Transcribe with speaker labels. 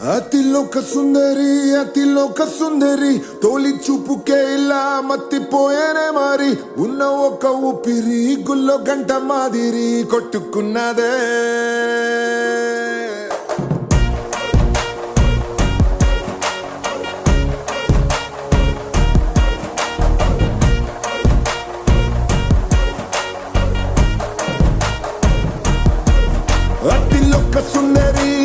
Speaker 1: అతిలోక సుందరి అతిలోక సుందరి తోలి చూపుకే ఇలా మత్తిపోయేనే మరి. ఉన్న ఒక ఊపిరి గుల్లో గంట మాదిరి కొట్టుకున్నదే. అతిలోక సుందరి